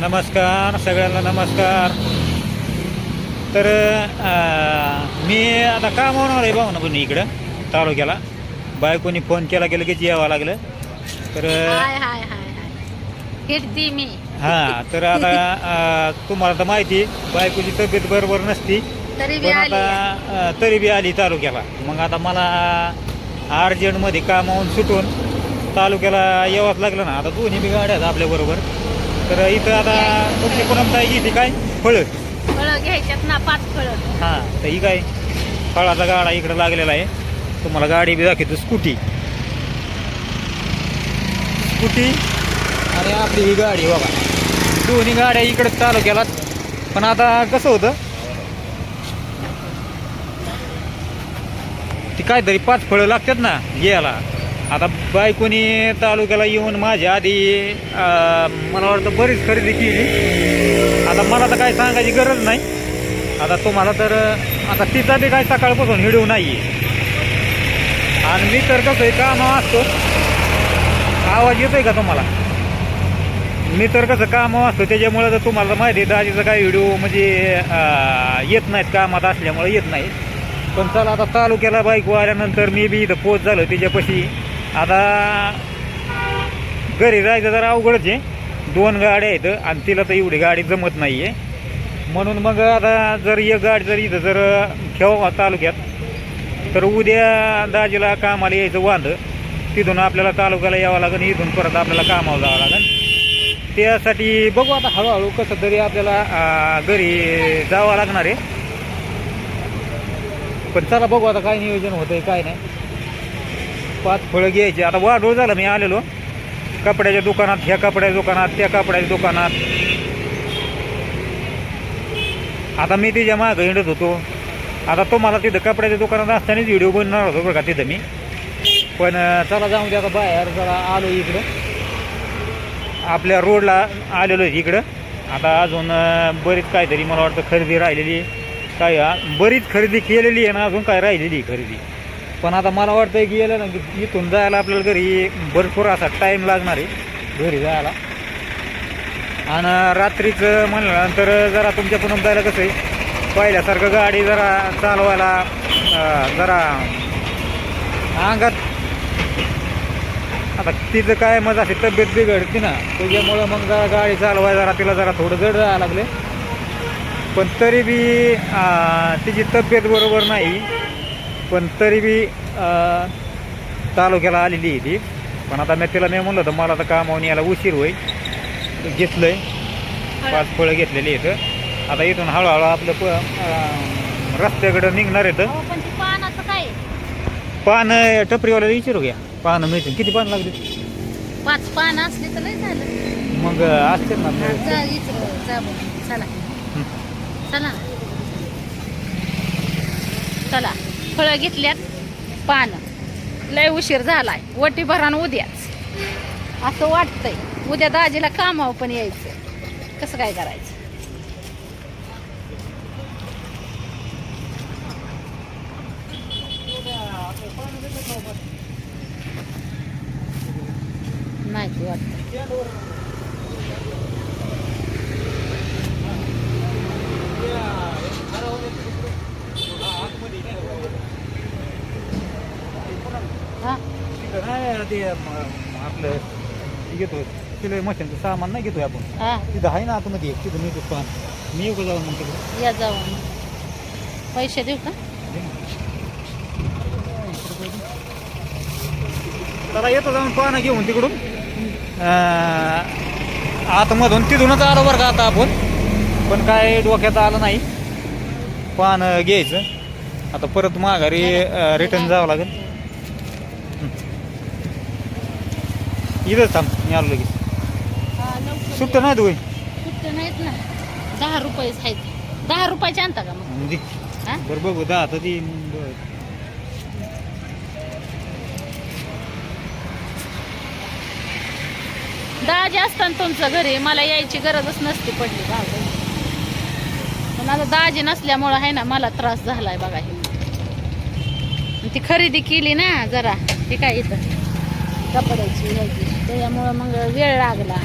नमस्कार सगळ्यांना नमस्कार. तर मी आता काम होणार आहे भाऊ ना पण इकडं तालुक्याला. बायकोनी फोन केला गेलं की यावं लागलं. तर मी. हां तर आता तुम्हाला तर माहिती बायकोची तब्येत बरोबर नसती. पण आली. आता तरी बी आली तालुक्याला. मग आता मला अर्जंटमध्ये कामावून सुटून तालुक्याला यावंच लागलं ना. आता दोन्ही बी गाड्या आहेत आपल्याबरोबर. तर इथं आता तुमची पुनमताई घेते काय? फळं. फळं घ्यायच्यात ना पाच फळं. हां तर ही काय? फळाचा गाडा इकडं लागलेला आहे. तुम्हाला गाडी बी दाखवतो स्कूटी. स्कूटी. आणि आपली ही गाडी बघा. दोन्ही गाड्या इकडं चालू केलात पण आता कसं होतं? ती काहीतरी पाच फळं लागतात ना घ्यायला. आता बायकोनी तालुक्याला येऊन माझ्या आधी मला वाटतं बरीच खरेदी केली. आता मला तर काय सांगायची गरज नाही. आता तुम्हाला तर आता तिचा बी काय सकाळपासून हिडू नाही आणि मी तर कसं आहे असतो. आवाज येतोय का तुम्हाला? मी तर कसं काम असतो त्याच्यामुळे तर तुम्हाला माहिती आहे दाजीचा काय व्हिडिओ म्हणजे येत नाहीत कामात असल्यामुळे येत नाही पण चला आता तालुक्याला बाईक आल्यानंतर मी बी इथं पोच झालो त्याच्यापाशी. आता घरी जायचं जरा अवघडच आहे. दोन गाड्या आहेत आणि तिला तर एवढी गाडी जमत नाही आहे म्हणून मग आता जर एक गाडी जर इथं जर ठेवा तालुक्यात तर उद्या दाजीला कामाला यायचं वांद. तिथून आपल्याला तालुक्याला यावं लागेल इथून परत आपल्याला कामावर जावं लागेल. त्यासाठी बघू आता हळूहळू कसं तरी आपल्याला घरी जावं लागणार आहे. पण चला बघू आता काय नियोजन होतंय काय नाही. पाच फळं घ्यायची. आता वाढोळ झालं मी आलेलो. कपड्याच्या दुकानात ह्या कपड्याच्या दुकानात त्या कपड्याच्या दुकानात. आता मी तिच्या मागं हिंडत होतो. आता तो मला तिथं कपड्याच्या दुकानात असतानाच व्हिडिओ बनणार होतो बरं का तिथं मी. पण चला जाऊ दे आता बाहेर जरा आलो इकडं. आपल्या रोडला आलेलो आहे इकडं. आता अजून बरीच काहीतरी मला वाटतं खरेदी राहिलेली आहे. काय बरीच खरेदी केलेली आहे ना अजून काय राहिलेली आहे खरेदी? पण आता मला वाटतं की गेलं ना की इथून जायला आपल्याला घरी भरपूर असा टाईम लागणार आहे घरी जायला. आणि रात्रीचं म्हणल्यानंतर जरा तुमच्या पुन्हा जायला कसं आहे पहिल्यासारखं गाडी जरा चालवायला जरा अंगात. आता तिचं काय मग अशी तब्येत बिघडती ना त्याच्यामुळं मग जरा गाडी चालवाय जरा तिला जरा थोडं जड जायला लागले पण तरी बी तिची तब्येत बरोबर नाही. पण तरी बी तालुक्याला आलेली आहे ती. पण आता मी तिला मी म्हणलं होतं मला तर कामावून यायला उशीर होईल. घेतलंय पाच फळं घेतलेली आहेत. आता इथून हळूहळू आपलं प रस्त्याकडं निघणार आहेत. अहो, पण ती पानाचं काय? पान टपरीवाल्याला विचारू घ्या. पानं मिळतील. किती पान लागली पाच पान असली तर झालं. मग असते ना हा. चला. चला. चला. फळं घेतल्यात पान. लय उशीर झालाय. वटी भरान उद्याच. असं वाटतंय. उद्या दाजीला कामावं पण यायचं कसं काय करायचं? माहिती वाटतं हा तिथं नाही ते आपलं हे घेतो सिलाई मशीनचं सामान नाही घेतोय आपण. हा. तिथं आहे ना आतमध्ये एक तिथं मी पान मी येऊ का जाऊन मग तिकडे? या जाऊन. पैसे देऊ का? त्याला येतो जाऊन पानं घेऊन तिकडून. अं, आतमधून तिथूनच आलो बरं का आता आपण. पण काय डोक्यात आलं नाही. पान घ्यायचं. आता परत माघारी रिटर्न जावं लागेल. इथंच थांब मी आलो लगेच. सुट्ट नाही तुम्ही सुट्टे नाहीत ना. दहा रुपयेच आहेत. दहा रुपयाचे आणता का मग? हा? बरं बघू दहा आता ती बघ. दाजी असताना तुमचं घरी मला यायची गरजच नसती पडली. बाबा पण आता दाजी नसल्यामुळं आहे ना मला त्रास झालाय बघा हे. आणि ती खरेदी केली ना जरा ती काय इथं? कपड्याची ह्याची त्याच्यामुळं मग वेळ लागला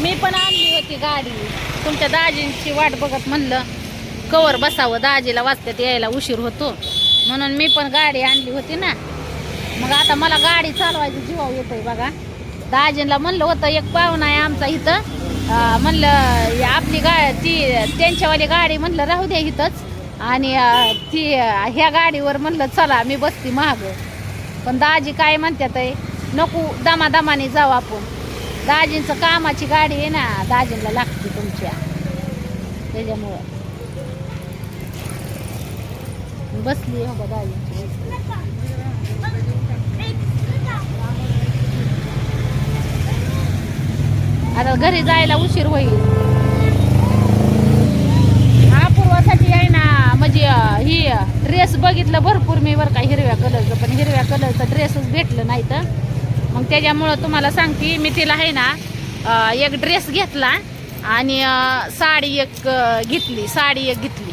मी पण आणली होती गाडी तुमच्या दाजींची वाट बघत म्हणलं कवर बसावं दाजीला वाचत्यात यायला उशीर होतो. म्हणून मी पण गाडी आणली होती ना. मग आता मला गाडी चालवायची जीवाव येतोय बघा. दाजींला म्हणलं होतं एक पाहुणा आहे आमचा इथं. म्हणलं आपली गा ती त्यांच्यावाली गाडी म्हणलं राहू द्या इथंच. आणि ती ह्या गाडीवर म्हणलं चला मी बसती महाग पण दाजी काय म्हणतात आहे नको दमादमाने जाऊ आपण. दाजींचं कामाची गाडी आहे ना दाजींला लागते तुमच्या. त्याच्यामुळं. बसली हो दाजींची आता घरी जायला उशीर होईल. अपूर्वासाठी आहे ना म्हणजे ही ड्रेस बघितलं भरपूर मी बरं का हिरव्या कलरचं पण हिरव्या कलरचं ड्रेसच भेटलं नाही तर. मग त्याच्यामुळं तुम्हाला सांगते मी तिला आहे ना एक ड्रेस घेतला आणि साडी एक घेतली साडी एक घेतली.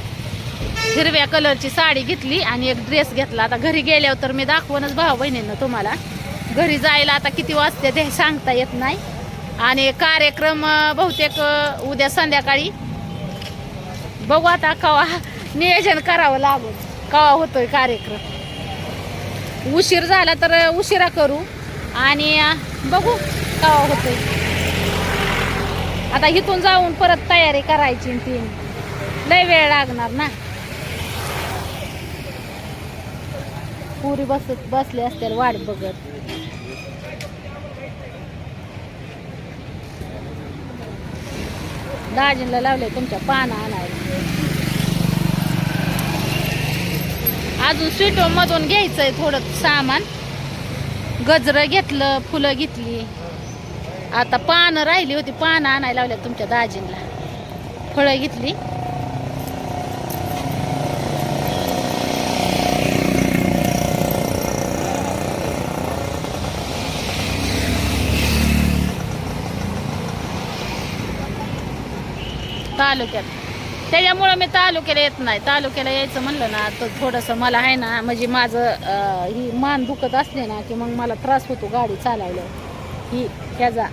हिरव्या कलरची साडी घेतली आणि एक ड्रेस घेतला. आता घरी गेल्यावर तर मी दाखवूनच भाऊ बहिणींना तुम्हाला. घरी जायला आता किती वाजते ते सांगता येत नाही. आणि कार्यक्रम बहुतेक उद्या संध्याकाळी. बघू आता कवा नियोजन करावं लागेल. कवा होतोय कार्यक्रम. उशीर झाला तर उशिरा करू. आणि बघू कवा होते आता इथून जाऊन परत तयारी करायची ती. लय वेळ लागणार ना. पुरी बसत बसले असतील वाट बघत. दाजींला लावले तुमच्या पानं आणायला. अजून स्वीटो मधून घ्यायचंय थोडं सामान. गजरं घेतलं फुलं घेतली. आता पानं राहिली होती पानं आणायला लावल्या तुमच्या दाजींला फळं घेतली. तालुक्यात. त्याच्यामुळं मी तालुक्याला येत नाही. तालुक्याला यायचं म्हणलं ना तर थोडंसं मला आहे ना म्हणजे माझं ही मान दुखत असले ना की मग मला त्रास होतो गाडी चालवलं ही त्याचा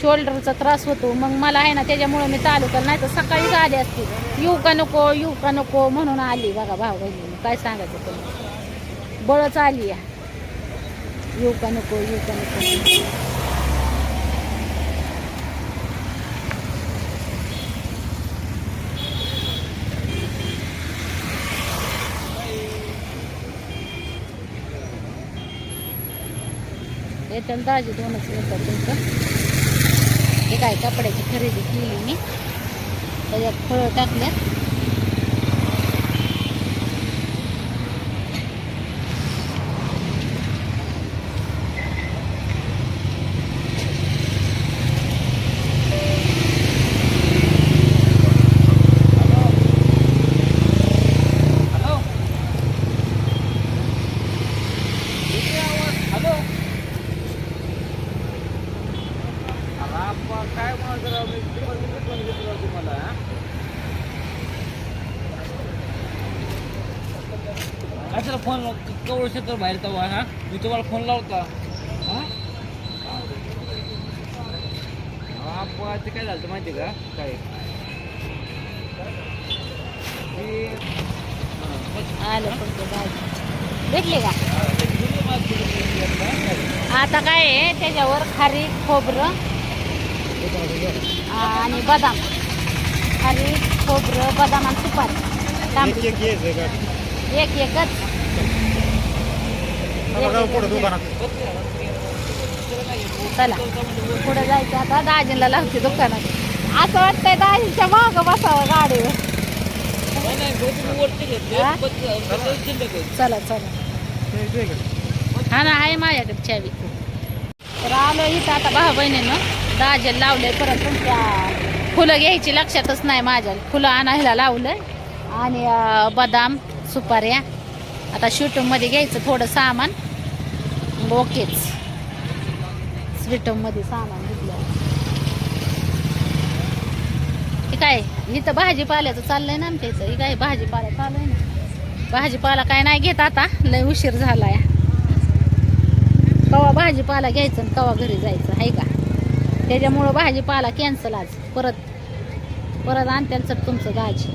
शोल्डरचा त्रास होतो. मग मला आहे ना त्याच्यामुळं मी तालुक्याला नाही तर सकाळीच आली असते. येऊ का नको येऊ का नको म्हणून आली बघा भाऊ बहिणी काय सांगायचं तुम्ही बळच आली या. येऊ का नको येऊ का नको. येताना दाजी दोनच येतात तुमचं. हे काय कपड्याची खरेदी केली मी. त्याच्यात फळं टाकल्यात. कशाला फोन कवळ क्षेत्र बाहेर तेव्हा हा? मी तुम्हाला फोन लावता. हा? ते काय झालं माहिती का? काय? हा, भेटले का? आता काय आहे त्याच्यावर खारी खोबरं आणि बदाम. खारी खोबरं बदाम आणि सुपारी. एक एकच. चला पुढं जायचं आता. दाजीला लावते दुकानात. असं वाटतंय दाजीच्या मागं बसावं गाडीवर. चला चला. हा ना आहे माझ्याकडे चावी. तर आलो इथं आता भाऊ बहिणीनं. दाजेला लावलंय परत तुमच्या फुलं घ्यायची लक्षातच नाही माझ्या फुलं आणायला लावलंय. आणि बदाम सुपाऱ्या. आता शूटमध्ये घ्यायचं थोडं सामान. ओकेच. स्वीटमध्ये सामान घेतलं. हे काय इथं भाजीपाल्याचं चाललंय ना आमच्या इथं. हे काय भाजीपाला चालू आहे ना? भाजीपाला काय नाही घेत आता. लय उशीर झालाय. कवा भाजीपाला घ्यायचं आणि कवा घरी जायचं आहे का? त्याच्यामुळं भाजीपाला कॅन्सल आज. परत परत आणत्याल चट तुमचं गाजी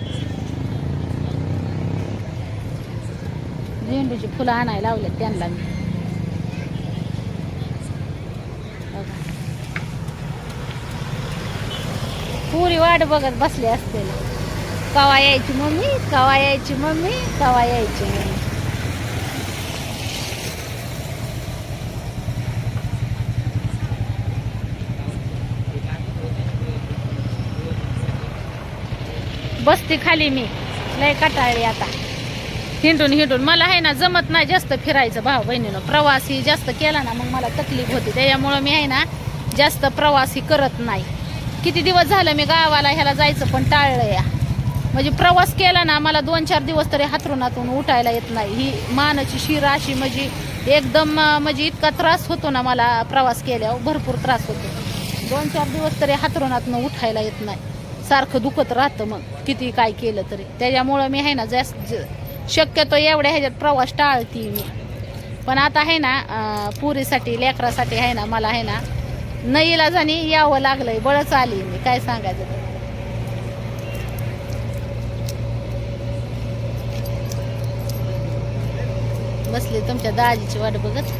झेंडूची फुलं आणायला लावलेत त्यांना मी. पुरी वाट बघत बसले असते कवा यायची मम्मी? कवा यायची मम्मी? कवा यायची मम्मी? बसते खाली मी. लय कटाळली आता. हिंडून हिंडून मला आहे ना जमत नाही जास्त फिरायचं भाऊ बहिणीनं. प्रवासी जास्त केला ना मग मला तकलीफ होती. त्याच्यामुळं मी आहे ना जास्त प्रवासी करत नाही. किती दिवस झालं मी गावाला ह्याला जायचं पण टाळलं या. म्हणजे प्रवास केला ना मला दोन चार दिवस तरी हातरुणातून उठायला येत नाही. ही मानाची शिर अशी म्हणजे एकदम म्हणजे इतका त्रास होतो ना मला प्रवास केल्यावर भरपूर त्रास होतो. दोन चार दिवस तरी हातरुणातून उठायला येत नाही. सारखं दुखत राहतं मग किती काय केलं तरी. त्याच्यामुळं मी आहे ना जास्त ज- शक्यतो एवढ्या ह्याच्यात प्रवास टाळती मी. पण आता आहे ना पुरीसाठी लेकरासाठी आहे ना मला आहे ना नईला जाणी यावं लागलंय बळच आली मी. काय सांगायचं? ते. बसले तुमच्या दाजीची वाट बघत.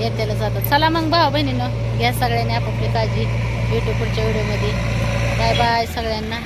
येत्याला जातात. चला मग भाऊ बहिणीनं घ्या सगळ्यांनी आपापली काळजी. भेटू पुढच्या व्हिडिओमध्ये. बाय बाय सगळ्यांना.